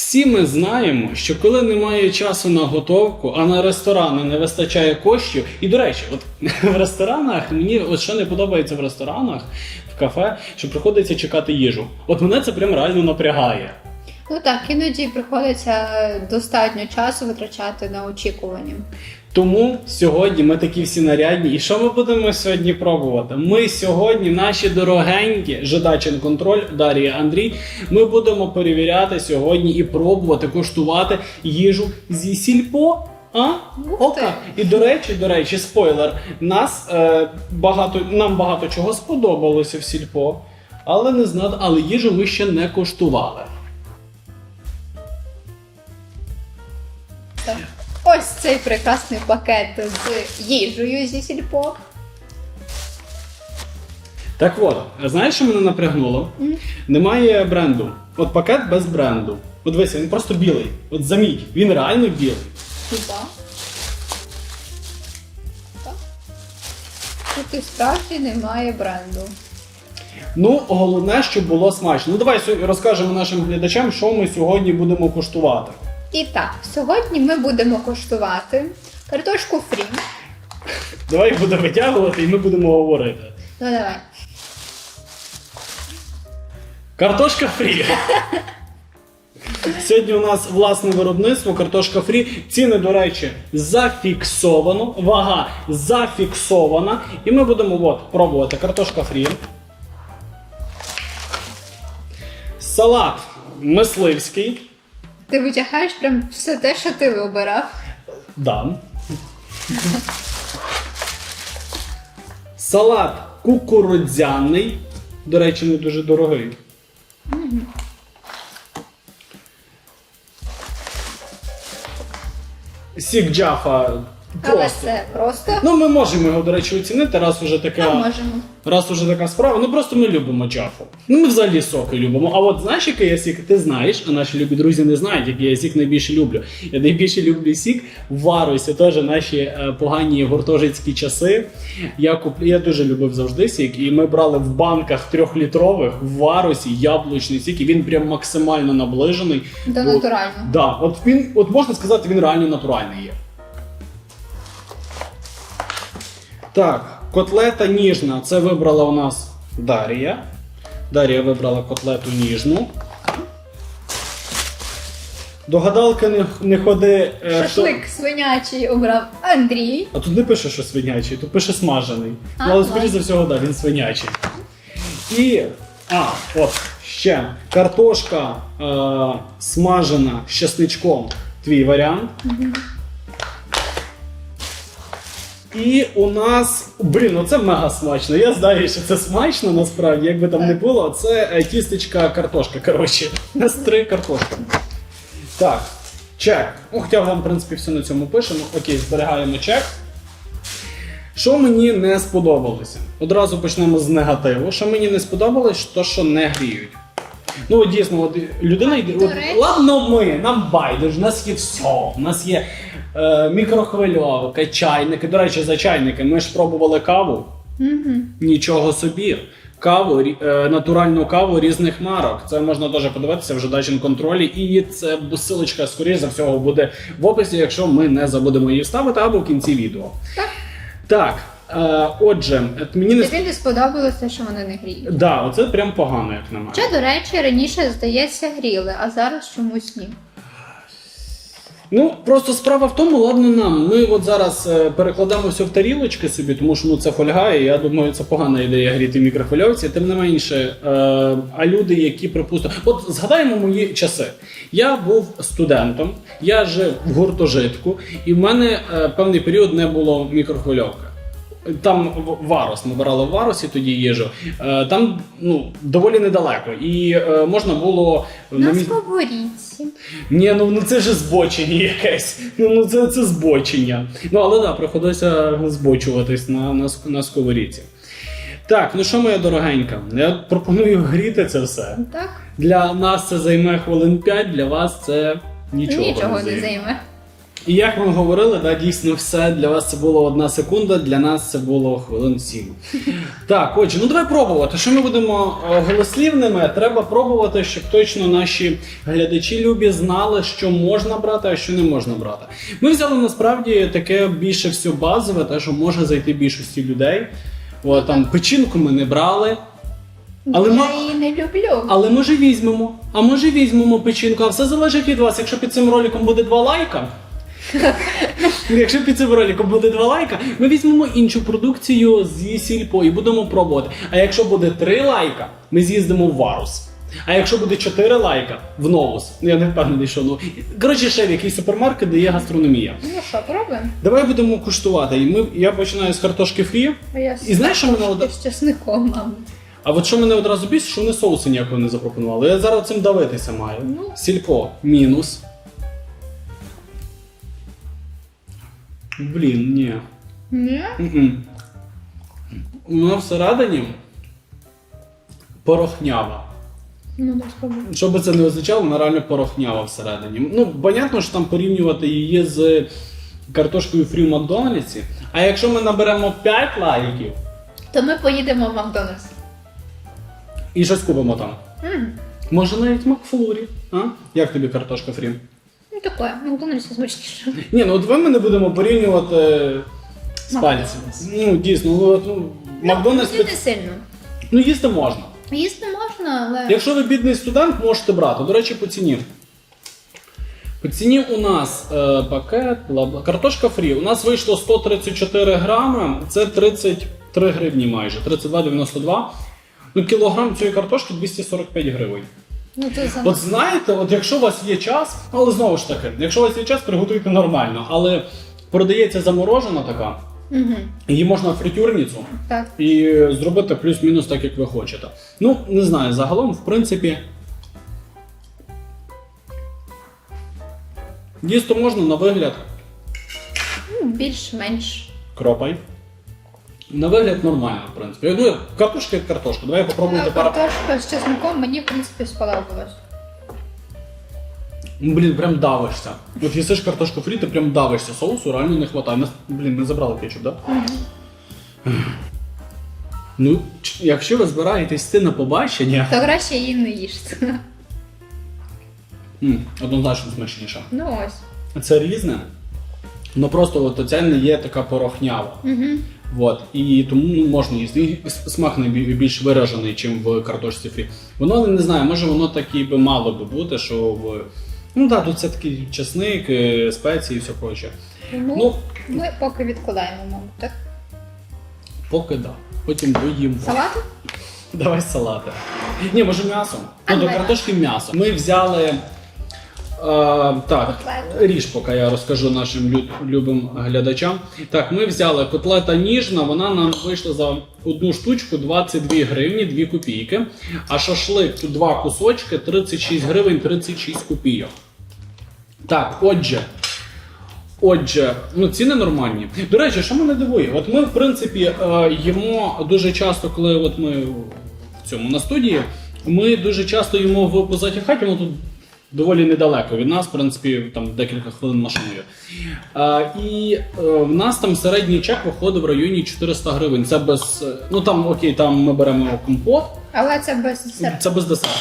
Всі ми знаємо, що коли немає часу на готовку, а на ресторани не вистачає коштів. І до речі, от в ресторанах мені от що не подобається в ресторанах, в кафе, що приходиться чекати їжу. От мене це прям реально напрягає. Ну так, іноді приходиться достатньо часу витрачати на очікування. Тому сьогодні ми такі всі нарядні. І що ми будемо сьогодні пробувати? Ми сьогодні, наші дорогенькі Жидачин контроль, Дар'я Андрій, ми будемо перевіряти сьогодні і пробувати куштувати їжу зі сільпо. А? Ока. І до речі, до речі, спойлер. Нас е, багато нам багато чого сподобалося в сільпо, але не знати, але їжу ми ще не куштували. Так. Ось цей прекрасний пакет з їжею зі сільпо. Так от, знаєш, що мене напрягнуло? Немає бренду. От пакет без бренду. От дивися, він просто білий. От заміть, він реально білий. Хіба? Так. Тут і справді немає бренду. Ну, головне, щоб було смачно. Ну давай розкажемо нашим глядачам, що ми сьогодні будемо куштувати. І так, сьогодні ми будемо коштувати картошку фрі. Давай їх будемо витягувати і ми будемо говорити. Ну давай. Картошка фрі. Сьогодні у нас власне виробництво картошка фрі. Ціни, до речі, зафіксовано. Вага зафіксована. І ми будемо от, пробувати картошка фрі. Салат мисливський. Ти витягаєш прям все те, що ти вибирав. Да. Салат кукурудзяний. До речі, не дуже дорогий. Сік джафа. Але Просто. це просто. Ну, ми можемо його, до речі, оцінити, раз уже така. Ми можемо. Раз уже така справа, ну просто ми любимо джафу. Ну ми взагалі соки любимо. А от знаєш, який я сік? Ти знаєш, а наші любі друзі не знають, який я сік найбільше люблю. Я найбільше люблю сік в Варусі, теж наші е, погані гуртожитські часи. Я куп... я дуже любив завжди сік, і ми брали в банках трьохлітрових в Варусі яблучний сік, і він прям максимально наближений. До натурального. Да, от він, от можна сказати, він реально натуральний є. Так, котлета ніжна. Це вибрала у нас Дар'я. Дар'я вибрала котлету ніжну. До гадалки не, не ходи. е, Шашлик свинячий обрав Андрій. А тут не пише, що свинячий, тут пише смажений. А, ну, але скоріш ладно. за всього, да, він свинячий. І. А, от, ще. Картошка е, смажена з чесничком. Твій варіант. І у нас. Блін, ну це мега смачно. Я знаю, що це смачно насправді, як би там не було. Це е, тістечка картошка. Коротше, нас три картошки. Так, чек. Ну, хоча вам, в принципі, все на цьому пишемо. Окей, зберігаємо чек. Що мені не сподобалося? Одразу почнемо з негативу. Що мені не сподобалось, то що не гріють. Ну, дійсно, от людина йде. Ладно, ми, нам байдуже, у нас є все. У нас є е, мікрохвильовка, чайники. До речі, за чайники. Ми ж пробували каву. Угу. Нічого собі. Каву, е, натуральну каву різних марок. Це можна теж подивитися в Жидачин контролі. І це силочка, скоріш за всього, буде в описі, якщо ми не забудемо її вставити, або в кінці відео. Так. Так, е, отже, мені не Тобі не сподобалося, що вони не гріють. Да, оце прям погано, як на мене. Хоча, до речі, раніше, здається, гріли, а зараз чомусь ні. Ну просто справа в тому, ладно нам. Ми от зараз перекладаємо все в тарілочки собі, тому що ну це фольга, і я думаю, це погана ідея гріти в мікрохвильовці. Тим не менше, е, а люди, які припустимо, от згадаємо мої часи. Я був студентом, я жив в гуртожитку, і в мене е, певний період не було мікрохвильовки. Там Варос, ми брали в Варосі тоді їжу. Е, Там ну доволі недалеко, і е, можна було На міс- сковорідці. ні, ну, ну це ж збочення якесь. Ну, ну це, це збочення. Ну, але да, приходилося збочуватись на, на, на сковорідці. Так, ну що, моя дорогенька, я пропоную гріти це все. Так? Для нас це займе хвилин 5, для вас це нічого, Нічого не займе. займе. І як ми говорили, да, дійсно все для вас це було одна секунда, для нас це було хвилин сім. Так, отже, ну давай пробувати. Що ми будемо е, голослівними? Треба пробувати, щоб точно наші глядачі любі знали, що можна брати, а що не можна брати. Ми взяли насправді таке більше все базове, те, що може зайти більшості людей. О, там печінку ми не брали. Але я ми- її не люблю. але може візьмемо. А може візьмемо печінку, а все залежить від вас. Якщо під цим роликом буде два лайка. Якщо під цим роликом буде два лайка, ми візьмемо іншу продукцію зі сільпо і будемо пробувати. А якщо буде три лайка, ми з'їздимо в Варус. А якщо буде чотири лайка в Новус, ну я не впевнений, що ну. Коротше, ще в якийсь супермаркет, де є гастрономія. Ну що, пробуємо? Давай будемо куштувати. І ми, я починаю з картошки фрі. А я І знаєш, що мене од- з чесником, мабуть. А от що мене одразу бісить, що вони соусу ніякого не запропонували. Я зараз цим давитися маю. Ну. Сільпо мінус. Блін, ні. Ні? М-м. Воно всередині порохнява. Ну, не. Що би це не означало, вона реально порохнява всередині. Ну, понятно, що там порівнювати її з картошкою фрі в Макдональдсі. А якщо ми наберемо 5 лайків То ми поїдемо в Макдональдс. і щось купимо там. М, Може навіть Макфлурі. А? Як тобі картошка фрі? Ну таке, Макдональдс смачніше. Ні, ну от ви ми не будемо порівнювати з Макдональдс. пальцями. Ну, дійсно, ну, от, ну, Макдональдс Ну, під... не сильно. ну їсти можна. Їсти можна, але. Якщо ви бідний студент, можете брати. До речі, по ціні. По ціні у нас е, пакет, бла-бла. картошка фрі. У нас вийшло 134 грами, це 33 гривні майже, 32,92. Ну, кілограм цієї картошки 245 гривень. Ну, це за... От знаєте, от якщо у вас є час, але знову ж таки, якщо у вас є час, приготуйте нормально. Але продається заморожена така, Угу. її можна в фритюрницю Так. і зробити плюс-мінус так, як ви хочете. Ну, не знаю, загалом, в принципі. Їсти можна на вигляд більш-менш. кропай. На вигляд нормально, в принципі. Ну, картошка як картошка. Давай попробуємо Ну, тепер. картошка з чесником мені, в принципі, сподобалось. Ну, Блін, прям давишся. От їсиш картошку фрі, ти прям давишся. Соусу реально не вистачає. Нас, блін, ми забрали кетчуп, так? Да? Ну, ч- якщо ви збираєтесь йти на побачення, То краще її не їжте. м, однозначно смачніше. Ну ось. Це різне. Ну просто от ця не є така порохнява. Угу. От. І тому ну, можна їсти. Смак найбі- більш виражений, ніж в картошці фрі. Воно не знаю, може воно так і би мало би бути, що в. Ну так, тут все таки чесник, е, спеції і все проче. Ну, Ну, ми поки відкладаємо, мабуть, так? поки да. Потім доїмо. Салати? Давай салати. Ні, може м'ясо. Ну, до картошки м'ясо. Ми взяли. Е, так, ріж, поки я розкажу нашим лю- любим глядачам. Так, ми взяли котлета ніжна, вона нам вийшла за одну штучку 22 гривні, 2 копійки. А шашлик два кусочки 36 гривень 36 копійок. Так, отже. Отже, ну ціни нормальні. До речі, що мене дивує? От ми, в принципі, е, їмо дуже часто, коли от ми в цьому на студії, ми дуже часто їмо в позатій хаті, воно тут доволі недалеко від нас, в принципі, там декілька хвилин машиною. Е, і е, в нас там середній чек виходить в районі 400 гривень. Це без. е, Ну там окей, там ми беремо компот, Але це без десерту. це без десерту.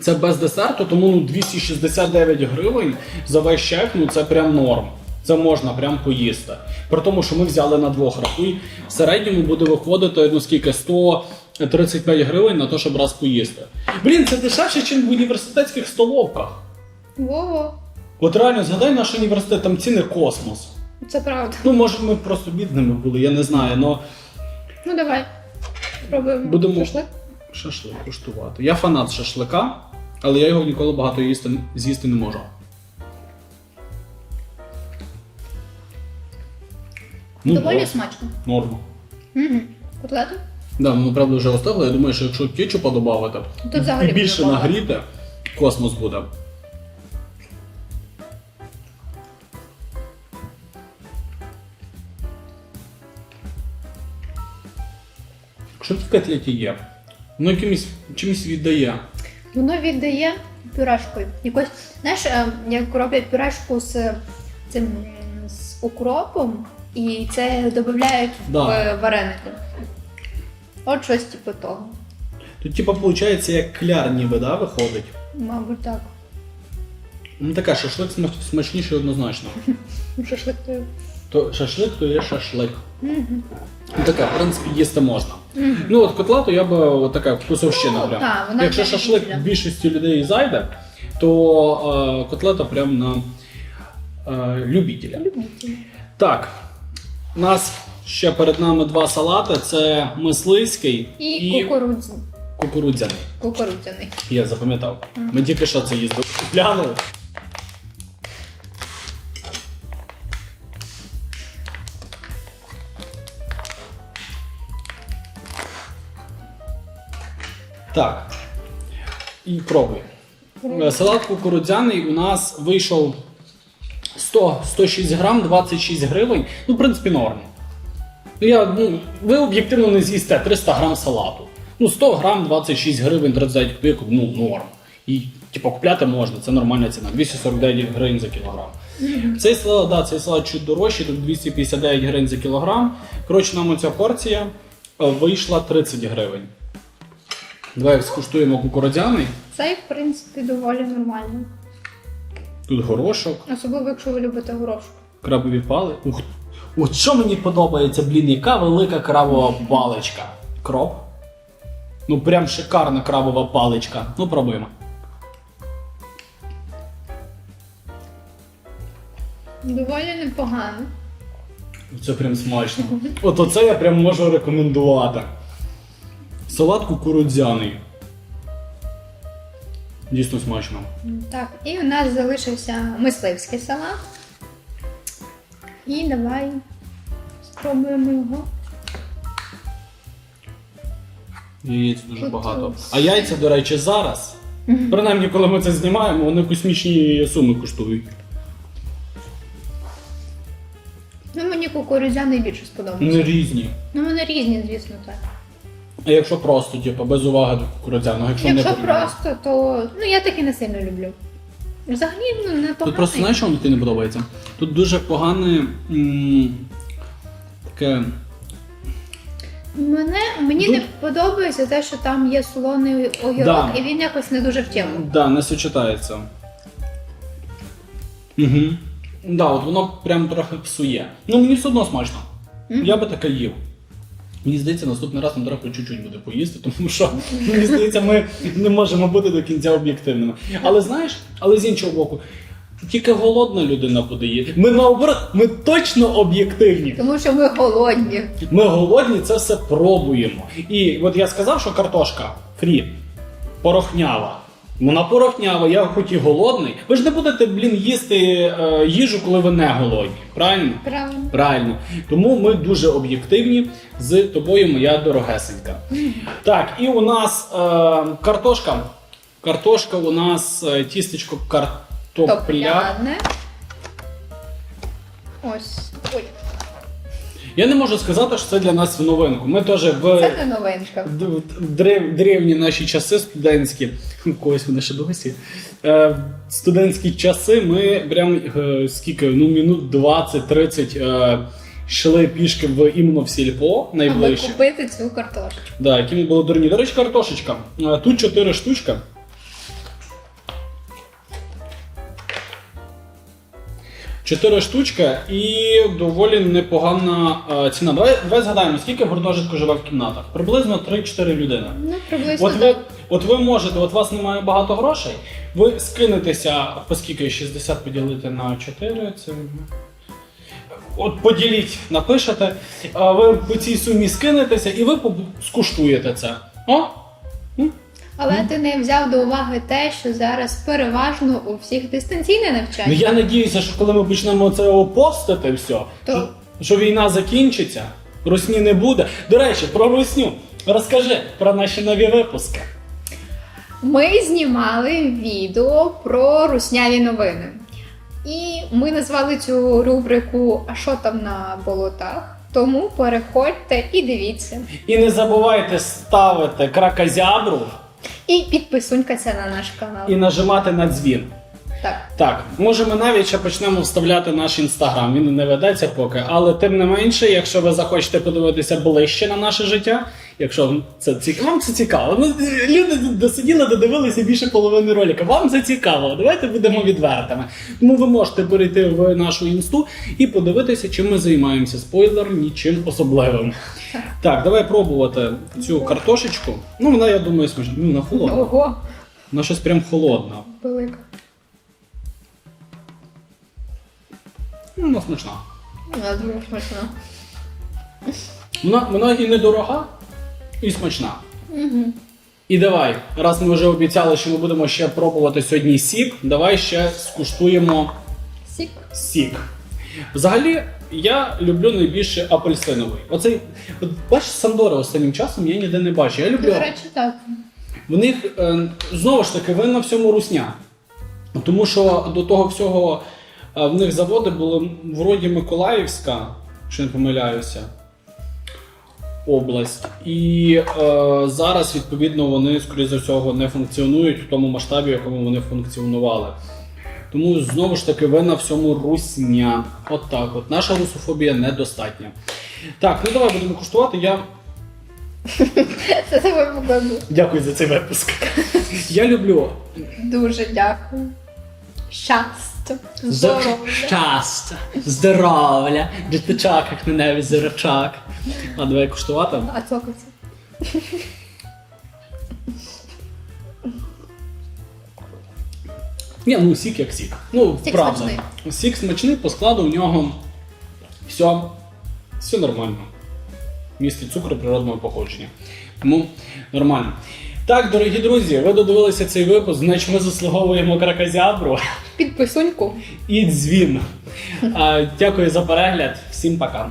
Це без десерту, тому ну 269 гривень за весь чек, ну це прям норм. Це можна прям поїсти. При тому, що ми взяли на двох рахуй, в середньому буде виходити ну скільки 135 гривень на те, щоб раз поїсти. Блін, це дешевше, ніж в університетських столовках. Во-во. От реально згадай наш університет, там ціни космос. Це правда. Ну, може, ми просто бідними були, я не знаю, але Ну давай. Спробуємо. Будемо- Шашлик? шашлик куштувати. Я фанат шашлика, але я його ніколи багато їсти, з'їсти не можу. Ну, Доволі норм. смачно. Норма. Угу. Котлету? Да, ми правда вже остигли. Я думаю, що якщо кетчупа додати Тут взагалі і більше буде багато. нагріти, космос буде. Що в котлеті є? Воно якимось чимось віддає. Воно віддає пюрешкою. Якось, знаєш, е, як роблять пюрешку з цим з укропом, і це додають Да. в вареники. От щось типу того. Тут, типа, виходить, як кляр ніби, да, виходить. Мабуть, так. Ну така шашлик смачніший однозначно. Шашлик то. То шашлик, то є шашлик. Ну таке, в принципі, їсти можна. Ну от котлету я би от така вкусовщина Ну, прям. так, вона Якщо шашлик любителя. більшості людей зайде, то е, котлета прям на е, любителя. Любителі. Так, у нас ще перед нами два салати: це мисливський І, і кукурудз... кукурудзяний. кукурудзяний. Я запам'ятав. Ми тільки що це їздили. Глянули. Так. І пробуй. Салат кукурудзяний у нас вийшов 100, 106 грам, 26 гривень. Ну, в принципі, норм. Ну, я, ну, ви об'єктивно не з'їсте 300 грам салату. Ну, 100 грам 26 гривень 39 копійок, ну, норм. І, типу, купляти можна, це нормальна ціна. 249 гривень за кілограм. Цей салат, да, цей салат чуть дорожчий, тут 259 гривень за кілограм. Коротше, нам оця порція е, вийшла 30 гривень. Давай скуштуємо кукурудзяний. Це, в принципі, доволі нормально. Тут горошок. Особливо, якщо ви любите горошку. Крабові пали. Ух, от що мені подобається, блін, яка велика крабова паличка. Кроп. Ну прям шикарна крабова паличка. Ну, пробуємо. Доволі непогано. Це прям смачно. От оце я прям можу рекомендувати. Салат кукурудзяний. Дійсно смачно. Так, і у нас залишився мисливський салат. І давай спробуємо його. Яєць дуже багато. А яйця, до речі, зараз. Принаймні, коли ми це знімаємо, вони космічні суми коштують. Ну, мені кукурудзяний більше сподобався. Вони різні. Ну, вони різні, звісно, так. А якщо просто, типу, без уваги до кукурудзяного, якщо, Якщо не порівняно? просто, то ну я таки не сильно люблю. Взагалі, ну не Тут просто знаєш, що мені не подобається? Тут дуже погане м, таке. Мене мені Тут- не подобається те, що там є солоний огірок, Да. і він якось не дуже втємний. Да, не сочетається. Угу. Да, от воно прям трохи псує. Ну мені все одно смачно. Я би таке їв. Мені здається, наступний раз нам треба по чуть-чуть буде поїсти, тому що мені здається, ми не можемо бути до кінця об'єктивними. Але знаєш, але з іншого боку, тільки голодна людина їсти. Ми наоборот, ми точно об'єктивні. Тому що ми голодні. Ми голодні це все пробуємо. І от я сказав, що картошка фрі Вона порохнява, я хоч і голодний. Ви ж не будете, блін, їсти е, їжу, коли ви не голодні. Правильно? Правильно. Правильно. Тому ми дуже об'єктивні з тобою, моя дорогесенька. Так, і у нас е, картошка. Картошка у нас е, тістечко картопля. Топляне. Ось. Ой, Я не можу сказати, що це для нас в новинку. Ми теж в. це не новинка. Д- древ- древні наші часи студентські, у когось вони ще досі. Е, студентські часи ми прям е, скільки, ну мінут 20-30 е, йшли пішки в іменно в сільпо Аби найближче. купити цю картошку. Да, які ми були дурні. До речі, картошечка. Е, Тут 4 штучка. Чотири штучка і доволі непогана е, ціна. Давай, давай згадаємо, скільки в гуртожитку живе в кімнатах? Приблизно 3-4 людини. Ну, приблизно От ви, от ви можете, от у вас немає багато грошей, ви скинетеся, по скільки 60 поділити на 4, це. От поділіть, напишете, а ви по цій сумі скинетеся і ви скуштуєте це. О? Але ти не взяв до уваги те, що зараз переважно у всіх дистанційне Ну навчання. я надіюся, що коли ми почнемо це опостити все, То- що, що війна закінчиться, русні не буде. До речі, про русню. Розкажи про наші нові випуски. Ми знімали відео про русняві новини. І ми назвали цю рубрику А що там на болотах? Тому переходьте і дивіться. І не забувайте ставити кракозябру, І підписуйкася на наш канал. і нажимати на дзвін. Так. Так, може ми навіть ще почнемо вставляти наш інстаграм. Він не ведеться поки, але тим не менше, якщо ви захочете подивитися ближче на наше життя, якщо вам це цікаво, вам це цікаво. Ну, люди досиділи, додивилися більше половини ролика. Вам це цікаво. Давайте будемо відвертими. Тому ви можете перейти в нашу інсту і подивитися, чим ми займаємося. Спойлер, нічим особливим. Так, давай пробувати цю картошечку. Ну, вона, я думаю, смачна. Ну, вона холодна. Ого, Вона щось прям холодна. велика. Ну, Вона смачна. Вона дуже смачна. Вона, вона і недорога, і смачна. Угу. І давай, раз ми вже обіцяли, що ми будемо ще пробувати сьогодні сік, давай ще скуштуємо Сік. сік. Взагалі, я люблю найбільше апельсиновий. Оцей, от бачиш, Сандора останнім часом я ніде не бачу. Я люблю. До речі, так. В них е, знову ж таки винна всьому русня. Тому що до того всього в них заводи були вроді Миколаївська, якщо не помиляюся, область. І е, зараз, відповідно, вони, скоріше за всього, не функціонують в тому масштабі, в якому вони функціонували. Тому знову ж таки винна всьому русня. От так от. Наша русофобія недостатня. Так, ну давай будемо куштувати. Я Це тебе покладу. Дякую за цей випуск. Я люблю Дуже дякую. Щастя. Зд- Здоров'я. щастя, здоров'я, діточок, як на небі зірочок. А давай куштувати. А цокаться. Ні, ну сік як сік. Ну, Сік правда. смачний. Сік смачний, по складу у нього все, все нормально. Містить цукор природного походження. Тому нормально. Так, дорогі друзі, ви додивилися цей випуск, значить ми заслуговуємо кракозябру Підписуньку. і дзвін. Дякую за перегляд. Всім. Пока.